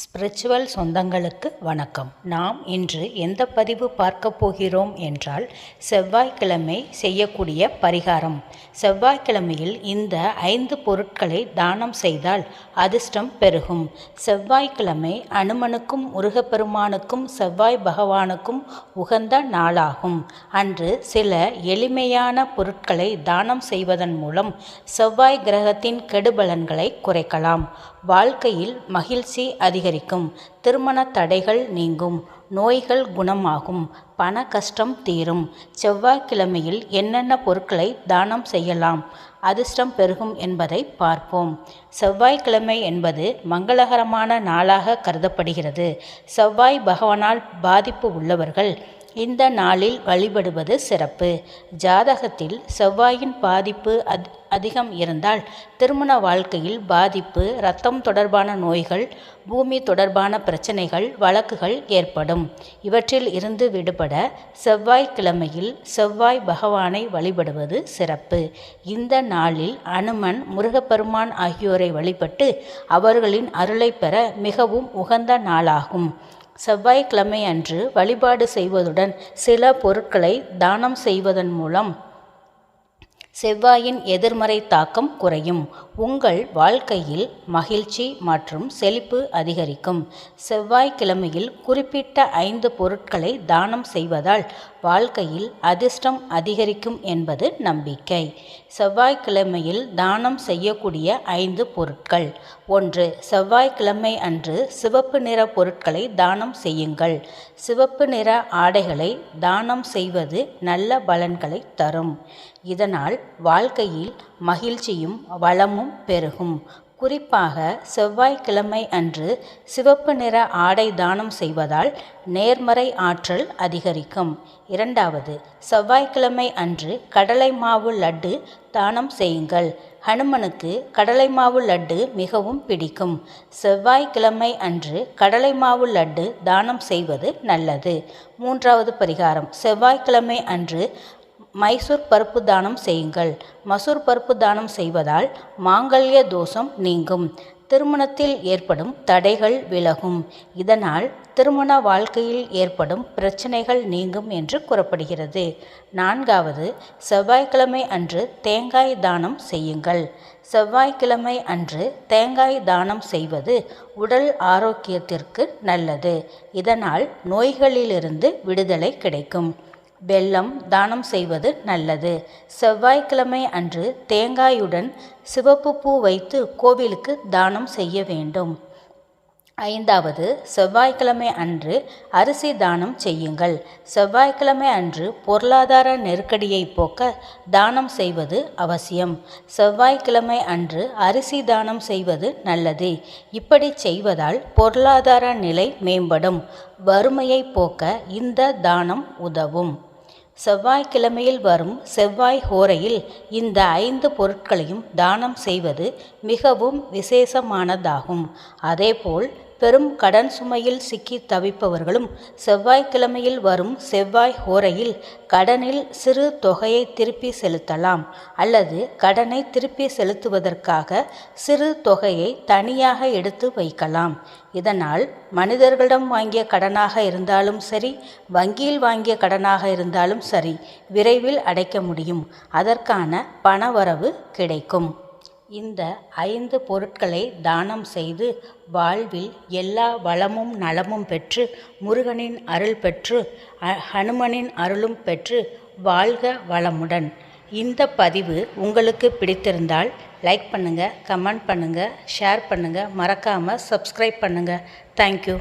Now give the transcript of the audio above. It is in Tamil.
ஸ்பிரிச்சுவல் சொந்தங்களுக்கு வணக்கம். நாம் இன்று எந்த பதிவு பார்க்க போகிறோம் என்றால் செவ்வாய்க்கிழமை செய்யக்கூடிய பரிகாரம். செவ்வாய்க்கிழமையில் இந்த ஐந்து பொருட்களை தானம் செய்தால் அதிர்ஷ்டம் பெருகும். செவ்வாய்க்கிழமை அனுமனுக்கும் முருகப்பெருமானுக்கும் செவ்வாய் பகவானுக்கும் உகந்த நாளாகும். அன்று சில எளிமையான பொருட்களை தானம் செய்வதன் மூலம் செவ்வாய் கிரகத்தின் கெடுபலன்களை குறைக்கலாம். வாழ்க்கையில் மகிழ்ச்சி அதிக அதிகரிக்கும். திருமண தடைகள் நீங்கும். நோய்கள் குணமாகும். பண கஷ்டம் தீரும். செவ்வாய்க்கிழமையில் என்னென்ன பொருட்களை தானம் செய்யலாம்? அதிர்ஷ்டம் பெருகும் என்பதை பார்ப்போம். செவ்வாய்க்கிழமை என்பது மங்களகரமான நாளாக கருதப்படுகிறது. செவ்வாய் பகவானால் பாதிப்பு உள்ளவர்கள் இந்த நாளில் வழிபடுவது சிறப்பு. ஜாதகத்தில் செவ்வாயின் பாதிப்பு அத் அதிகம் இருந்தால் திருமண வாழ்க்கையில் பாதிப்பு இரத்தம் தொடர்பான நோய்கள் பூமி தொடர்பான பிரச்சனைகள் வழக்குகள் ஏற்படும். இவற்றில் இருந்து விடுபட செவ்வாய்க்கிழமையில் செவ்வாய் பகவானை வழிபடுவது சிறப்பு. இந்த நாளில் அனுமன் முருகப்பெருமான் ஆகியோரை வழிபட்டு அவர்களின் அருளை பெற மிகவும் உகந்த நாளாகும். செவ்வாய்க்கிழமை அன்று வழிபாடு செய்வதுடன் சில பொருட்களை தானம் செய்வதன் மூலம் செவ்வாயின் எதிர்மறை தாக்கம் குறையும். உங்கள் வாழ்க்கையில் மகிழ்ச்சி மற்றும் செழிப்பு அதிகரிக்கும். செவ்வாய்க்கிழமையில் குறிப்பிட்ட ஐந்து பொருட்களை தானம் செய்வதால் வாழ்க்கையில் அதிர்ஷ்டம் அதிகரிக்கும் என்பது நம்பிக்கை. செவ்வாய்க்கிழமையில் தானம் செய்யக்கூடிய ஐந்து பொருட்கள். ஒன்று செவ்வாய்க்கிழமை அன்று சிவப்பு நிற பொருட்களை தானம் செய்யுங்கள். சிவப்பு நிற ஆடைகளை தானம் செய்வது நல்ல பலன்களை தரும். இதனால் வாழ்க்கையில் மகிழ்ச்சியும் வளமும் பெருகும். குறிப்பாக செவ்வாய்க்கிழமை அன்று சிவப்பு நிற ஆடை தானம் செய்வதால் நேர்மறை ஆற்றல் அதிகரிக்கும். இரண்டாவது செவ்வாய்க்கிழமை அன்று கடலை மாவு லட்டு தானம் செய்யுங்கள். ஹனுமனுக்கு கடலை மாவு லட்டு மிகவும் பிடிக்கும். செவ்வாய்க்கிழமை அன்று கடலை மாவு லட்டு தானம் செய்வது நல்லது. மூன்றாவது பரிகாரம் செவ்வாய்க்கிழமை அன்று மைசூர் பருப்பு தானம் செய்யுங்கள். மசூர் பருப்பு தானம் செய்வதால் மாங்கல்ய தோஷம் நீங்கும். திருமணத்தில் ஏற்படும் தடைகள் விலகும். இதனால் திருமண வாழ்க்கையில் ஏற்படும் பிரச்சனைகள் நீங்கும் என்று கூறப்படுகிறது. நான்காவது செவ்வாய்க்கிழமை அன்று தேங்காய் தானம் செய்யுங்கள். செவ்வாய்க்கிழமை அன்று தேங்காய் தானம் செய்வது உடல் ஆரோக்கியத்திற்கு நல்லது. இதனால் நோய்களிலிருந்து விடுதலை கிடைக்கும். வெல்லம் தானம் செய்வது நல்லது. செவ்வாய்க்கிழமை அன்று தேங்காயுடன் சிவப்பு பூ வைத்து கோவிலுக்கு தானம் செய்ய வேண்டும். ஐந்தாவது செவ்வாய்க்கிழமை அன்று அரிசி தானம் செய்யுங்கள். செவ்வாய்க்கிழமை அன்று பொருளாதார நெருக்கடியை போக்க தானம் செய்வது அவசியம். செவ்வாய்க்கிழமை அன்று அரிசி தானம் செய்வது நல்லது. இப்படி செய்வதால் பொருளாதார நிலை மேம்படும். வறுமையை போக்க இந்த தானம் உதவும். செவ்வாய்க்கிழமையில் வரும் செவ்வாய் ஹோரையில் இந்த ஐந்து பொருட்களையும் தானம் செய்வது மிகவும் விசேஷமானதாகும். அதேபோல் பெரும் கடன் சுமையில் சிக்கி தவிப்பவர்களும் செவ்வாய்க்கிழமையில் வரும் செவ்வாய் ஹோரையில் கடனில் சிறு தொகையை திருப்பி செலுத்தலாம் அல்லது கடனை திருப்பி செலுத்துவதற்காக சிறு தொகையை தனியாக எடுத்து வைக்கலாம். இதனால் மனிதர்களிடம் வாங்கிய கடனாக இருந்தாலும் சரி வங்கியில் வாங்கிய கடனாக இருந்தாலும் சரி விரைவில் அடைக்க முடியும். அதற்கான பணவரவு கிடைக்கும். இந்த ஐந்து பொருட்களை தானம் செய்து வாழ்வில் எல்லா வளமும் நலமும் பெற்று முருகனின் அருள் பெற்று ஹனுமனின் அருளும் பெற்று வாழ்க வளமுடன். இந்த பதிவு உங்களுக்கு பிடித்திருந்தால் லைக் பண்ணுங்கள் கமெண்ட் பண்ணுங்கள் ஷேர் பண்ணுங்கள் மறக்காமல் சப்ஸ்கிரைப் பண்ணுங்கள் தேங்க்யூ